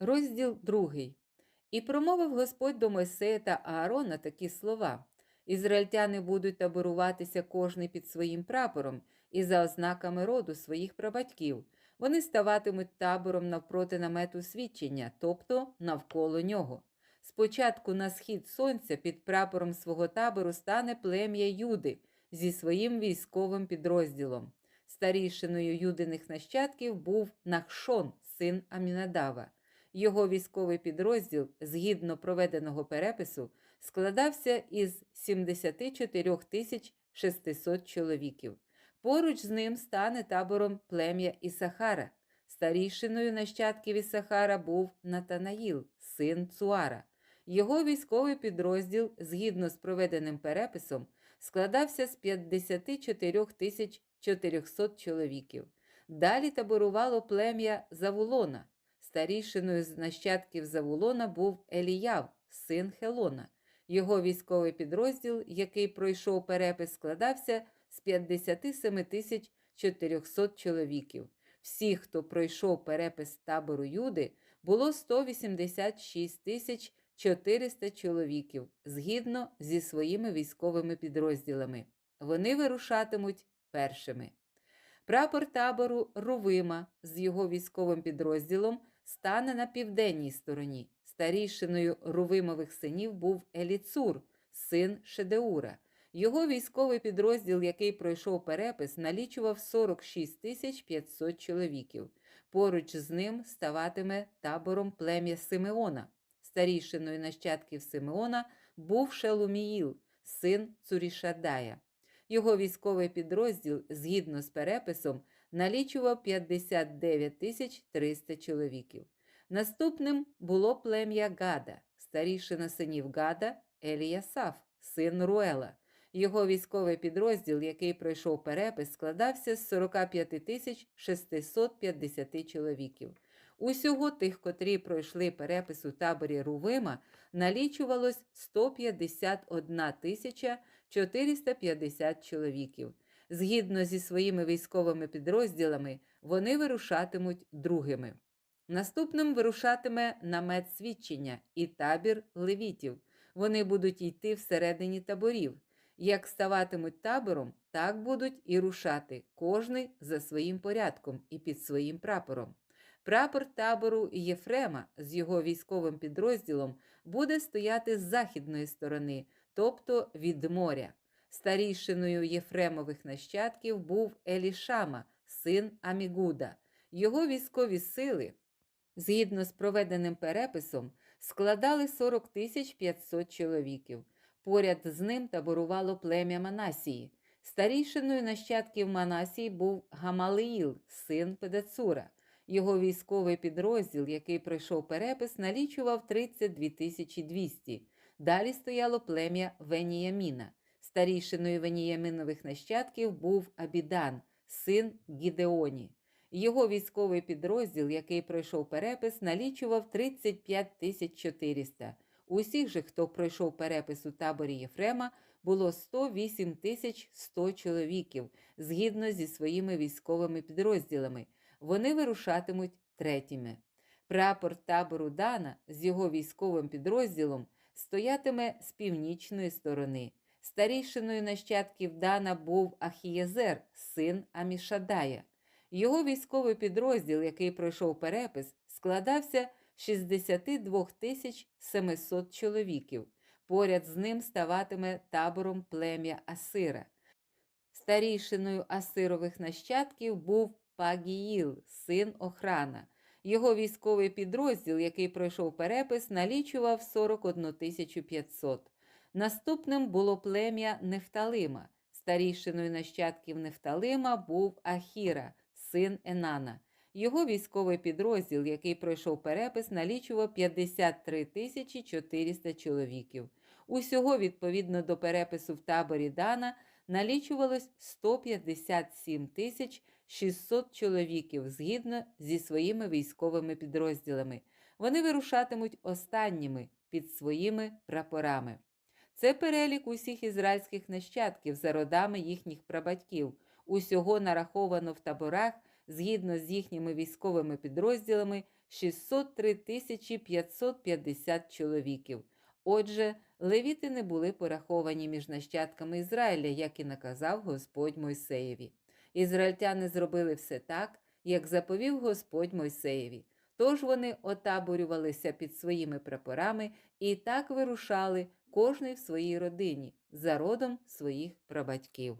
Розділ 2. І промовив Господь до Мойсея та Аарона такі слова: Ізраїльтяни будуть таборуватися кожний під своїм прапором і за ознаками роду своїх прабатьків. Вони ставатимуть табором навпроти намету свідчення, тобто навколо нього. Спочатку на схід сонця під прапором свого табору стане плем'я Юди зі своїм військовим підрозділом. Старішиною юдиних нащадків був Нахшон, син Амінадава. Його військовий підрозділ, згідно проведеного перепису, складався із 74 тисяч 600 чоловіків. Поруч з ним стане табором плем'я Ісахара. Старішиною нащадків Ісахара був Натанаїл, син Цуара. Його військовий підрозділ, згідно з проведеним переписом, складався з 54 тисяч 400 чоловіків. Далі таборувало плем'я Завулона. Старішиною з нащадків Завулона був Еліяв, син Хелона. Його військовий підрозділ, який пройшов перепис, складався з 57 тисяч 400 чоловіків. Всіх, хто пройшов перепис табору Юди, було 186 тисяч 400 чоловіків, згідно зі своїми військовими підрозділами. Вони вирушатимуть першими. Прапор табору Рувима з його військовим підрозділом стане на південній стороні. Старішиною Рувимових синів був Еліцур, син Шедеура. Його військовий підрозділ, який пройшов перепис, налічував 46 тисяч 500 чоловіків. Поруч з ним ставатиме табором плем'я Симеона. Старішиною нащадків Симеона був Шелуміїл, син Цурішадая. Його військовий підрозділ, згідно з переписом, налічував 59 тисяч 300 чоловіків. Наступним було плем'я Гада, старішина синів Гада Еліясаф, син Руела. Його військовий підрозділ, який пройшов перепис, складався з 45 тисяч 650 чоловіків. Усього тих, котрі пройшли перепис у таборі Рувима, налічувалось 151 тисяча 450 чоловіків. Згідно зі своїми військовими підрозділами, вони вирушатимуть другими. Наступним вирушатиме намет свідчення і табір левітів. Вони будуть йти всередині таборів. Як ставатимуть табором, так будуть і рушати, кожний за своїм порядком і під своїм прапором. Прапор табору Єфрема з його військовим підрозділом буде стояти з західної сторони, тобто від моря. Старішиною Єфремових нащадків був Елішама, син Амігуда. Його військові сили, згідно з проведеним переписом, складали 40 тисяч 500 чоловіків. Поряд з ним таборувало плем'я Манасії. Старішиною нащадків Манасії був Гамалиїл, син Педацура. Його військовий підрозділ, який пройшов перепис, налічував 32 тисячі 200. Далі стояло плем'я Веніяміна. Старішиною Веніяминових нащадків був Абідан, син Гідеоні. Його військовий підрозділ, який пройшов перепис, налічував 35 тисяч 400. Усіх же, хто пройшов перепис у таборі Єфрема, було 108 тисяч 100 чоловіків, згідно зі своїми військовими підрозділами. Вони вирушатимуть третіми. Прапор табору Дана з його військовим підрозділом стоятиме з північної сторони. Старішиною нащадків Дана був Ахієзер, син Амішадая. Його військовий підрозділ, який пройшов перепис, складався 62 тисяч 700 чоловіків. Поряд з ним ставатиме табором плем'я Асира. Старішиною Асирових нащадків був Пагіїл, син Охрана. Його військовий підрозділ, який пройшов перепис, налічував 41 500. Наступним було плем'я Нефталима. Старішиною нащадків Нефталима був Ахіра, син Енана. Його військовий підрозділ, який пройшов перепис, налічував 53 тисячі 400 чоловіків. Усього, відповідно до перепису в таборі Дана, налічувалось 157 тисяч 600 чоловіків згідно зі своїми військовими підрозділами. Вони вирушатимуть останніми під своїми прапорами. Це перелік усіх ізраїльських нащадків за родами їхніх прабатьків. Усього нараховано в таборах згідно з їхніми військовими підрозділами 603 тисячі 550 чоловіків. Отже, левіти не були пораховані між нащадками Ізраїля, як і наказав Господь Мойсеєві. Ізраїльтяни зробили все так, як заповів Господь Мойсеєві. Тож вони отаборювалися під своїми прапорами і так вирушали кожний в своїй родині за родом своїх прабатьків.